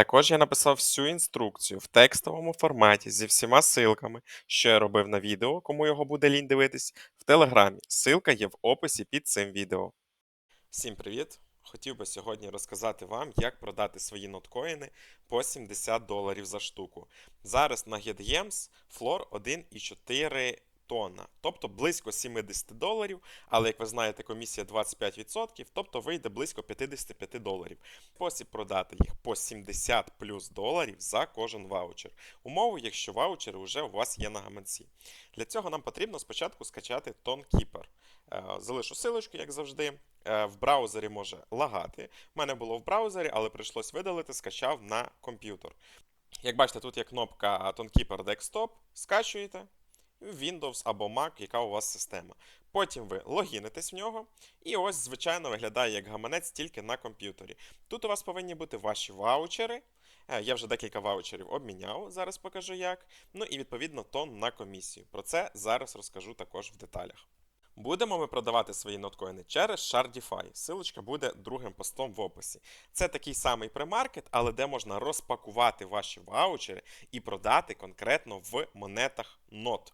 Також я написав всю інструкцію в текстовому форматі зі всіма силками, що я робив на відео, кому його буде лінь дивитись, в Телеграмі. Силка є в описі під цим відео. Всім привіт! Хотів би сьогодні розказати вам, як продати свої ноткоїни по 70 доларів за штуку. Зараз на GetGems флор 1,4 тонна, тобто близько 70 доларів, але як ви знаєте, комісія 25%, тобто вийде близько 55 доларів. Спосіб продати їх по 70 плюс доларів за кожен ваучер. Умови, якщо ваучери вже у вас є на гаманці. Для цього нам потрібно спочатку скачати TonKeeper. Е, Залишу силочку, як завжди. Е, В браузері може лагати. У мене було в браузері, але прийшлось видалити, скачав на комп'ютер. Як бачите, тут є кнопка TonKeeper Desktop, скачуєте. Windows або Mac, яка у вас система. Потім ви логінитесь в нього, і ось, звичайно, виглядає як гаманець тільки на комп'ютері. Тут у вас повинні бути ваші ваучери. Е, Я вже декілька ваучерів обміняв, зараз покажу як. Ну і відповідно тон на комісію. Про це зараз розкажу також в деталях. Будемо ми продавати свої ноткоїни через Shardify. Силочка буде другим постом в описі. Це такий самий премаркет, але де можна розпакувати ваші ваучери і продати конкретно в монетах нот.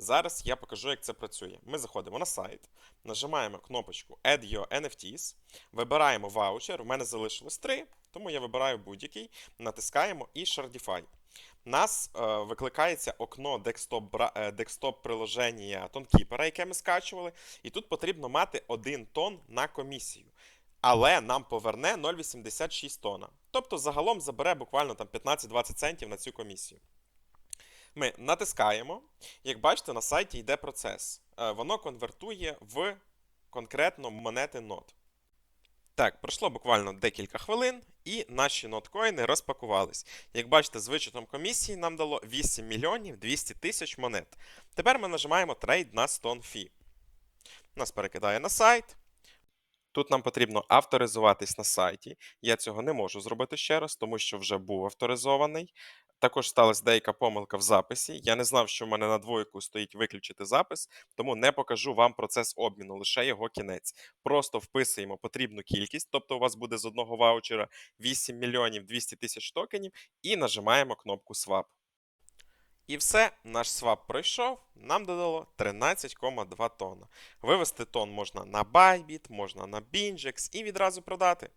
Зараз я покажу, як це працює. Ми заходимо на сайт, нажимаємо кнопочку Add Your NFTs, вибираємо ваучер. У мене залишилось три, тому я вибираю будь-який, натискаємо і Shardify. Нас е, викликається окно декстоп, бра- е, TonKeeper, яке ми скачували, і тут потрібно мати 1 тон на комісію. Але нам поверне 0,86 тона. Тобто загалом забере буквально там 15-20 центів на цю комісію. Ми натискаємо. Як бачите, на сайті йде процес. Е, Воно конвертує в конкретно монети нот. Так, пройшло буквально декілька хвилин, і наші ноткоїни розпакувались. Як бачите, з вичетом комісії нам дало 8 мільйонів 200 тисяч монет. Тепер ми нажимаємо трейд на Stone Fee. Нас перекидає на сайт. Тут нам потрібно авторизуватись на сайті. Я цього не можу зробити ще раз, тому що вже був авторизований. Також сталася деяка помилка в записі. Я не знав, що в мене на двойку стоїть виключити запис, тому не покажу вам процес обміну, лише його кінець. Просто вписуємо потрібну кількість, тобто у вас буде з одного ваучера 8 мільйонів 200 тисяч токенів, і нажимаємо кнопку Swap. І все, наш свап пройшов, нам додало 13,2 тонна. Вивести тон можна на Bybit, можна на Binjex і відразу продати.